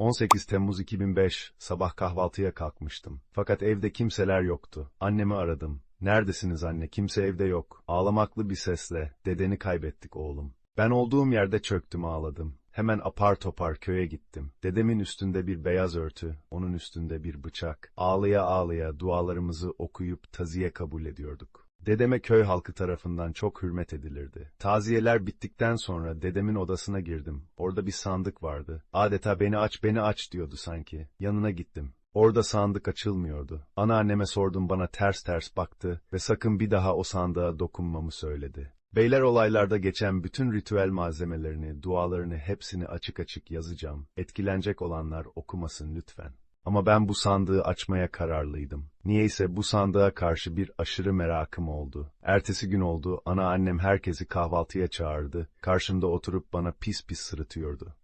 18 Temmuz 2005 sabah kahvaltıya kalkmıştım. Fakat evde kimseler yoktu. Annemi aradım. Neredesiniz anne? Kimse evde yok. Ağlamaklı bir sesle, dedeni kaybettik oğlum. Ben olduğum yerde çöktüm ağladım. Hemen apar topar köye gittim. Dedemin üstünde bir beyaz örtü, onun üstünde bir bıçak. Ağlaya ağlaya dualarımızı okuyup taziye kabul ediyorduk. Dedeme köy halkı tarafından çok hürmet edilirdi. Taziyeler bittikten sonra dedemin odasına girdim. Orada bir sandık vardı. Adeta beni aç beni aç diyordu sanki. Yanına gittim. Orada sandık açılmıyordu. Anneanneme sordum bana ters ters baktı ve sakın bir daha o sandığa dokunmamı söyledi. Beyler olaylarda geçen bütün ritüel malzemelerini, dualarını hepsini açık açık yazacağım. Etkilenecek olanlar okumasın lütfen. Ama ben bu sandığı açmaya kararlıydım. Niyeyse bu sandığa karşı bir aşırı merakım oldu. Ertesi gün oldu, anneannem herkesi kahvaltıya çağırdı. Karşımda oturup bana pis pis sırıtıyordu.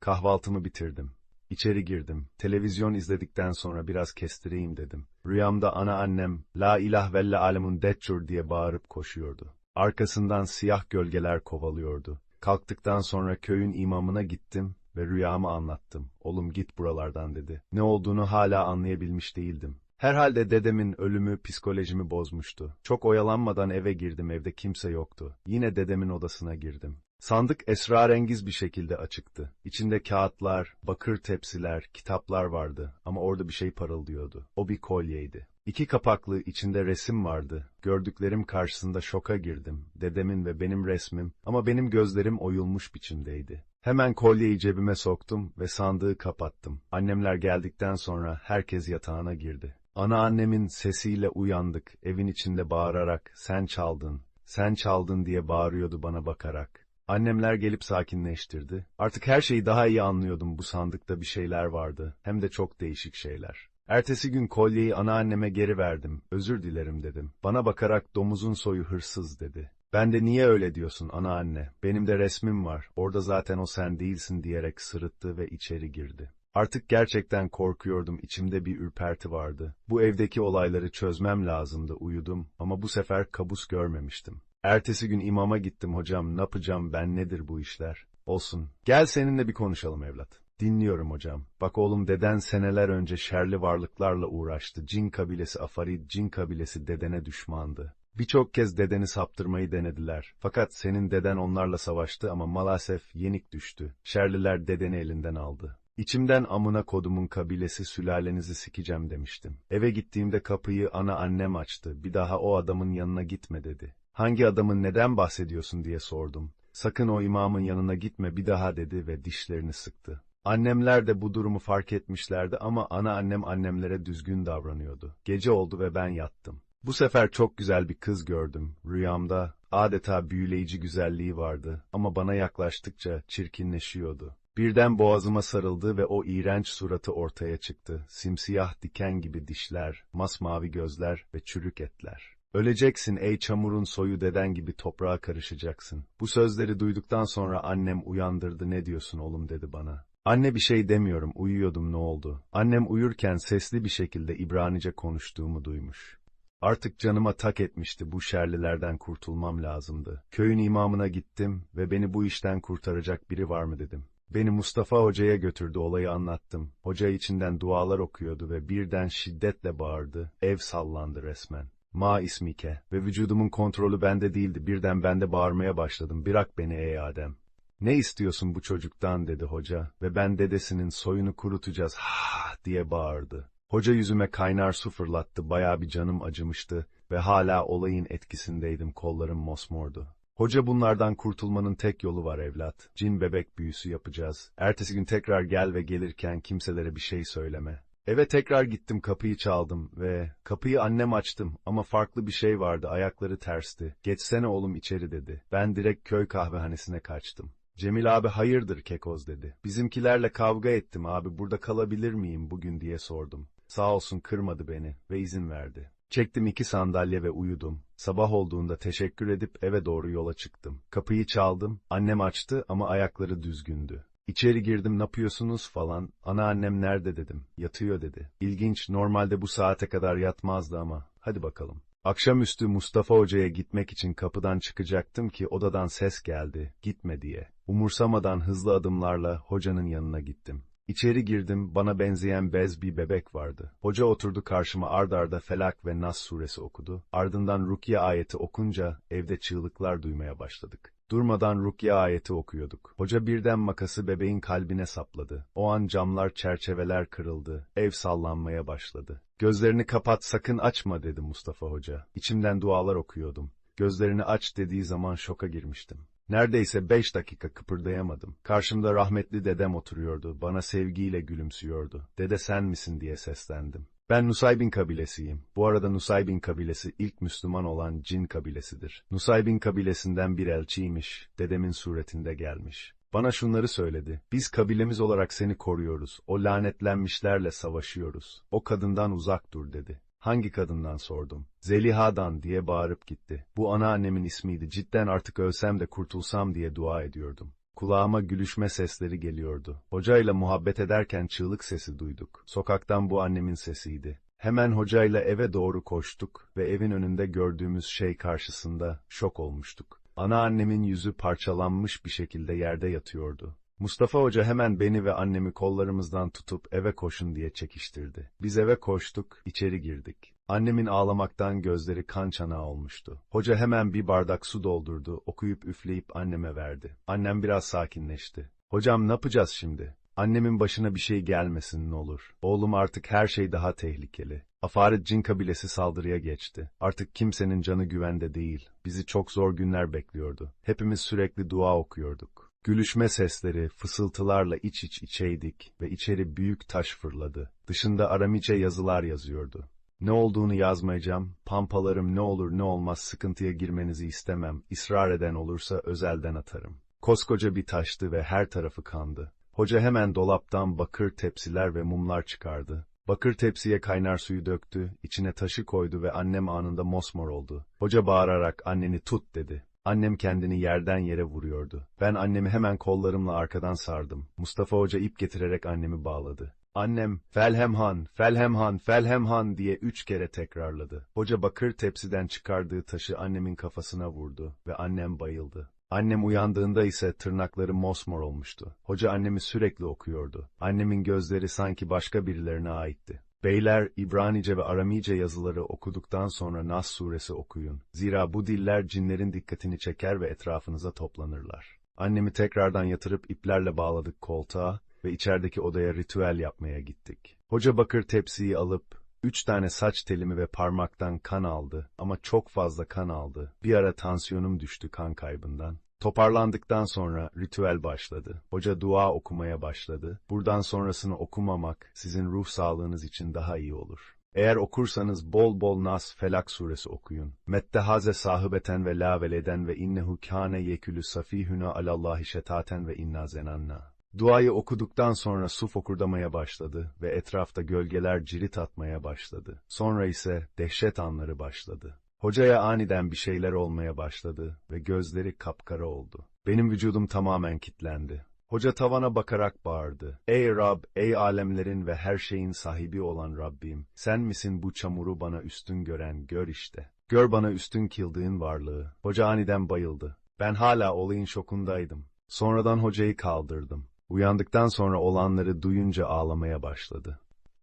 Kahvaltımı bitirdim. İçeri girdim. Televizyon izledikten sonra biraz kestireyim dedim. Rüyamda anneannem, La ilah velle alemun deccur diye bağırıp koşuyordu. Arkasından siyah gölgeler kovalıyordu. Kalktıktan sonra köyün imamına gittim ve rüyamı anlattım. Oğlum git buralardan dedi. Ne olduğunu hala anlayabilmiş değildim. Herhalde dedemin ölümü psikolojimi bozmuştu. Çok oyalanmadan eve girdim, evde kimse yoktu. Yine dedemin odasına girdim. Sandık esrarengiz bir şekilde açıktı. İçinde kağıtlar, bakır tepsiler, kitaplar vardı ama orada bir şey parıldıyordu. O bir kolyeydi. İki kapaklı içinde resim vardı. Gördüklerim karşısında şoka girdim. Dedemin ve benim resmim ama benim gözlerim oyulmuş biçimdeydi. Hemen kolyeyi cebime soktum ve sandığı kapattım. Annemler geldikten sonra herkes yatağına girdi. Anneannemin sesiyle uyandık. Evin içinde bağırarak sen çaldın, sen çaldın diye bağırıyordu bana bakarak. Annemler gelip sakinleştirdi. Artık her şeyi daha iyi anlıyordum bu sandıkta bir şeyler vardı. Hem de çok değişik şeyler. Ertesi gün kolyeyi anneanneme geri verdim. Özür dilerim dedim. Bana bakarak domuzun soyu hırsız dedi. Ben de niye öyle diyorsun anneanne? Benim de resmim var. Orada zaten o sen değilsin diyerek sırıttı ve içeri girdi. Artık gerçekten korkuyordum, içimde bir ürperti vardı. Bu evdeki olayları çözmem lazımdı, uyudum ama bu sefer kabus görmemiştim. Ertesi gün imama gittim hocam, ne yapacağım ben nedir bu işler? Olsun, gel seninle bir konuşalım evlat. Dinliyorum hocam. Bak oğlum deden seneler önce şerli varlıklarla uğraştı. Cin kabilesi Afarid, cin kabilesi dedene düşmandı. Birçok kez dedeni saptırmayı denediler. Fakat senin deden onlarla savaştı ama maalesef yenik düştü. Şerliler dedeni elinden aldı. İçimden amına kodumun kabilesi sülalenizi sikeceğim demiştim. Eve gittiğimde kapıyı ana annem açtı. Bir daha o adamın yanına gitme dedi. Hangi adamın neden bahsediyorsun diye sordum. Sakın o imamın yanına gitme bir daha dedi ve dişlerini sıktı. Annemler de bu durumu fark etmişlerdi ama ana annem annemlere düzgün davranıyordu. Gece oldu ve ben yattım. Bu sefer çok güzel bir kız gördüm. Rüyamda adeta büyüleyici güzelliği vardı ama bana yaklaştıkça çirkinleşiyordu. Birden boğazıma sarıldı ve o iğrenç suratı ortaya çıktı. Simsiyah diken gibi dişler, masmavi gözler ve çürük etler. Öleceksin ey çamurun soyu deden gibi toprağa karışacaksın. Bu sözleri duyduktan sonra annem uyandırdı ne diyorsun oğlum dedi bana. Anne bir şey demiyorum, uyuyordum ne oldu? Annem uyurken sesli bir şekilde İbranice konuştuğumu duymuş. Artık canıma tak etmişti bu şerlilerden kurtulmam lazımdı. Köyün imamına gittim ve beni bu işten kurtaracak biri var mı dedim. Beni Mustafa Hoca'ya götürdü olayı anlattım. Hoca içinden dualar okuyordu ve birden şiddetle bağırdı. Ev sallandı resmen. Ma ismike ve vücudumun kontrolü bende değildi. Birden bende bağırmaya başladım. Bırak beni ey Adem. Ne istiyorsun bu çocuktan dedi hoca ve ben dedesinin soyunu kurutacağız ha diye bağırdı. Hoca yüzüme kaynar su fırlattı, bayağı bir canım acımıştı ve hala olayın etkisindeydim, kollarım mosmordu. Hoca bunlardan kurtulmanın tek yolu var evlat. Cin bebek büyüsü yapacağız. Ertesi gün tekrar gel ve gelirken kimselere bir şey söyleme. Eve tekrar gittim kapıyı çaldım ve kapıyı annem açtım ama farklı bir şey vardı ayakları tersti. Geçsene oğlum içeri dedi. Ben direkt köy kahvehanesine kaçtım. Cemil abi hayırdır kekoz dedi. Bizimkilerle kavga ettim abi burada kalabilir miyim bugün diye sordum. Sağ olsun kırmadı beni ve izin verdi. Çektim iki sandalye ve uyudum. Sabah olduğunda teşekkür edip eve doğru yola çıktım. Kapıyı çaldım, annem açtı ama ayakları düzgündü. İçeri girdim ne yapıyorsunuz falan, anneannem nerede dedim, yatıyor dedi. İlginç, normalde bu saate kadar yatmazdı ama, hadi bakalım. Akşamüstü Mustafa Hoca'ya gitmek için kapıdan çıkacaktım ki odadan ses geldi, gitme diye. Umursamadan hızlı adımlarla hocanın yanına gittim. İçeri girdim, bana benzeyen bez bir bebek vardı. Hoca oturdu karşıma ard arda Felak ve Nas suresi okudu. Ardından Rukiye ayeti okunca evde çığlıklar duymaya başladık. Durmadan Rukiye ayeti okuyorduk. Hoca birden makası bebeğin kalbine sapladı. O an camlar, çerçeveler kırıldı. Ev sallanmaya başladı. Gözlerini kapat, sakın açma dedi Mustafa Hoca. İçimden dualar okuyordum. Gözlerini aç dediği zaman şoka girmiştim. Neredeyse beş dakika kıpırdayamadım. Karşımda rahmetli dedem oturuyordu, bana sevgiyle gülümsüyordu. Dede sen misin diye seslendim. Ben Nusaybin kabilesiyim. Bu arada Nusaybin kabilesi ilk Müslüman olan cin kabilesidir. Nusaybin kabilesinden bir elçiymiş, dedemin suretinde gelmiş. Bana şunları söyledi. Biz kabilemiz olarak seni koruyoruz. O lanetlenmişlerle savaşıyoruz. O kadından uzak dur dedi. Hangi kadından sordum. Zeliha'dan diye bağırıp gitti. Bu anneannemin ismiydi. Cidden artık ölsem de kurtulsam diye dua ediyordum. Kulağıma gülüşme sesleri geliyordu. Hocayla muhabbet ederken çığlık sesi duyduk. Sokaktan bu annemin sesiydi. Hemen hocayla eve doğru koştuk ve evin önünde gördüğümüz şey karşısında şok olmuştuk. Anneannemin yüzü parçalanmış bir şekilde yerde yatıyordu. Mustafa Hoca hemen beni ve annemi kollarımızdan tutup eve koşun diye çekiştirdi. Biz eve koştuk, içeri girdik. Annemin ağlamaktan gözleri kan çanağı olmuştu. Hoca hemen bir bardak su doldurdu, okuyup üfleyip anneme verdi. Annem biraz sakinleşti. Hocam ne yapacağız şimdi? Annemin başına bir şey gelmesin ne olur. Oğlum artık her şey daha tehlikeli. Afarit cin kabilesi saldırıya geçti. Artık kimsenin canı güvende değil. Bizi çok zor günler bekliyordu. Hepimiz sürekli dua okuyorduk. Gülüşme sesleri, fısıltılarla iç iç içeydik ve içeri büyük taş fırladı. Dışında Aramice yazılar yazıyordu. Ne olduğunu yazmayacağım, pampalarım ne olur ne olmaz sıkıntıya girmenizi istemem, ısrar eden olursa özelden atarım. Koskoca bir taştı ve her tarafı kandı. Hoca hemen dolaptan bakır tepsiler ve mumlar çıkardı. Bakır tepsiye kaynar suyu döktü, içine taşı koydu ve annem anında mosmor oldu. Hoca bağırarak anneni tut dedi. Annem kendini yerden yere vuruyordu. Ben annemi hemen kollarımla arkadan sardım. Mustafa Hoca ip getirerek annemi bağladı. Annem, Felhemhan, Felhemhan, Felhemhan diye üç kere tekrarladı. Hoca bakır tepsiden çıkardığı taşı annemin kafasına vurdu ve annem bayıldı. Annem uyandığında ise tırnakları mosmor olmuştu. Hoca annemi sürekli okuyordu. Annemin gözleri sanki başka birilerine aitti. Beyler, İbranice ve Aramice yazıları okuduktan sonra Nas suresi okuyun. Zira bu diller cinlerin dikkatini çeker ve etrafınıza toplanırlar. Annemi tekrardan yatırıp iplerle bağladık koltuğa ve içerideki odaya ritüel yapmaya gittik. Hoca bakır tepsiyi alıp, üç tane saç telimi ve parmaktan kan aldı ama çok fazla kan aldı. Bir ara tansiyonum düştü kan kaybından. Toparlandıktan sonra ritüel başladı. Hoca dua okumaya başladı. Buradan sonrasını okumamak sizin ruh sağlığınız için daha iyi olur. Eğer okursanız bol bol Nas Felak suresi okuyun. Mettehaze sahibeten ve la veleden ve innehu kâne yekülü safihüna alallahi şetaten ve inna zenanna. Duayı okuduktan sonra su fokurdamaya başladı ve etrafta gölgeler cirit atmaya başladı. Sonra ise dehşet anları başladı. Hocaya aniden bir şeyler olmaya başladı ve gözleri kapkara oldu. Benim vücudum tamamen kilitlendi. Hoca tavana bakarak bağırdı. Ey Rab, ey alemlerin ve her şeyin sahibi olan Rabbim, sen misin bu çamuru bana üstün gören, gör işte. Gör bana üstün kıldığın varlığı. Hoca aniden bayıldı. Ben hala olayın şokundaydım. Sonradan hocayı kaldırdım. Uyandıktan sonra olanları duyunca ağlamaya başladı.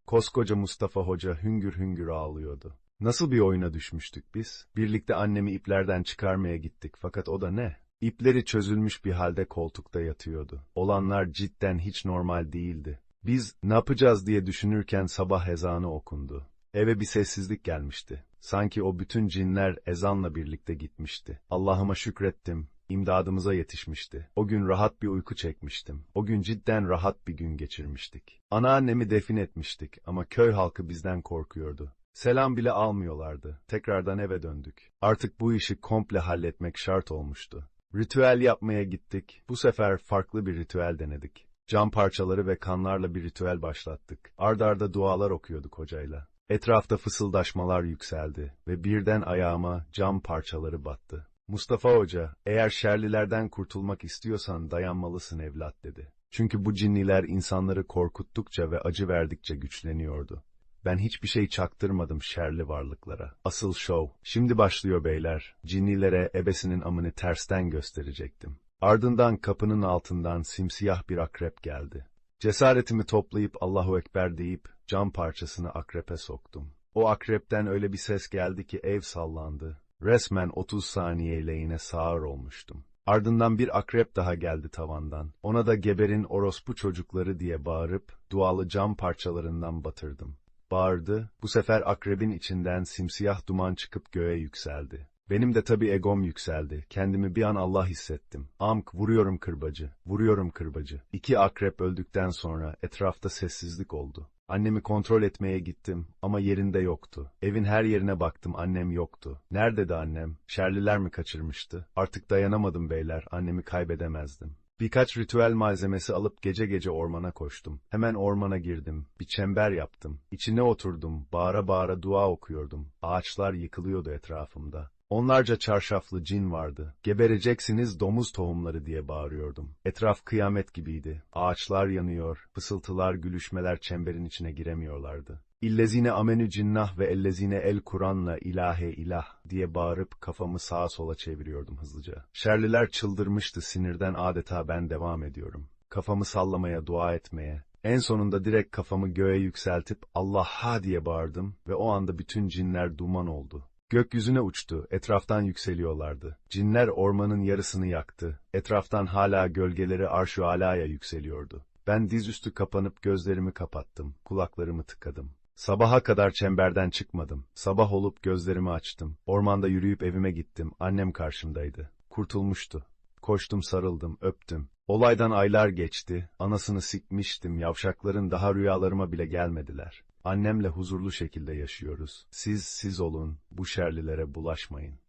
Koskoca Mustafa Hoca hüngür hüngür ağlıyordu. Nasıl bir oyuna düşmüştük biz? Birlikte annemi iplerden çıkarmaya gittik fakat o da ne? İpleri çözülmüş bir halde koltukta yatıyordu. Olanlar cidden hiç normal değildi. Biz ne yapacağız diye düşünürken sabah ezanı okundu. Eve bir sessizlik gelmişti. Sanki o bütün cinler ezanla birlikte gitmişti. Allah'ıma şükrettim, imdadımıza yetişmişti. O gün rahat bir uyku çekmiştim. O gün cidden rahat bir gün geçirmiştik. Anneannemi defin etmiştik ama köy halkı bizden korkuyordu. Selam bile almıyorlardı. Tekrardan eve döndük. Artık bu işi komple halletmek şart olmuştu. Ritüel yapmaya gittik. Bu sefer farklı bir ritüel denedik. Cam parçaları ve kanlarla bir ritüel başlattık. Ardarda dualar okuyorduk hocayla. Etrafta fısıldaşmalar yükseldi ve birden ayağıma cam parçaları battı. Mustafa Hoca, eğer şerlilerden kurtulmak istiyorsan dayanmalısın evlat dedi. Çünkü bu cinniler insanları korkuttukça ve acı verdikçe güçleniyordu. Ben hiçbir şey çaktırmadım şerli varlıklara. Asıl şov, şimdi başlıyor beyler. Cinnilere ebesinin amını tersten gösterecektim. Ardından kapının altından simsiyah bir akrep geldi. Cesaretimi toplayıp Allahu Ekber deyip cam parçasını akrepe soktum. O akrepten öyle bir ses geldi ki ev sallandı. Resmen 30 saniyeyle yine sağır olmuştum. Ardından bir akrep daha geldi tavandan. Ona da geberin orospu çocukları diye bağırıp dualı cam parçalarından batırdım. Bağırdı, bu sefer akrebin içinden simsiyah duman çıkıp göğe yükseldi. Benim de tabii egom yükseldi. Kendimi bir an Allah hissettim. Amk vuruyorum kırbacı, vuruyorum kırbacı. İki akrep öldükten sonra etrafta sessizlik oldu. Annemi kontrol etmeye gittim ama yerinde yoktu. Evin her yerine baktım annem yoktu. Neredeydi annem? Şerliler mi kaçırmıştı? Artık dayanamadım beyler, annemi kaybedemezdim. Birkaç ritüel malzemesi alıp gece gece ormana koştum. Hemen ormana girdim. Bir çember yaptım. İçine oturdum. Bağıra bağıra dua okuyordum. Ağaçlar yıkılıyordu etrafımda. Onlarca çarşaflı cin vardı. Gebereceksiniz domuz tohumları diye bağırıyordum. Etraf kıyamet gibiydi. Ağaçlar yanıyor, fısıltılar, gülüşmeler çemberin içine giremiyorlardı. İllezine amenü cinnah ve ellezine el Kur'anla ilahe ilah diye bağırıp kafamı sağa sola çeviriyordum hızlıca. Şerliler çıldırmıştı sinirden adeta ben devam ediyorum. Kafamı sallamaya, dua etmeye. En sonunda direkt kafamı göğe yükseltip Allah ha diye bağırdım ve o anda bütün cinler duman oldu. Gökyüzüne uçtu, etraftan yükseliyorlardı. Cinler ormanın yarısını yaktı. Etraftan hala gölgeleri arş-ı alaya yükseliyordu. Ben dizüstü kapanıp gözlerimi kapattım, kulaklarımı tıkadım. Sabaha kadar çemberden çıkmadım. Sabah olup gözlerimi açtım. Ormanda yürüyüp evime gittim. Annem karşımdaydı. Kurtulmuştu. Koştum sarıldım, öptüm. Olaydan aylar geçti. Anasını sikmiştim. Yavşakların daha rüyalarıma bile gelmediler. Annemle huzurlu şekilde yaşıyoruz. Siz siz olun, bu şerlilere bulaşmayın.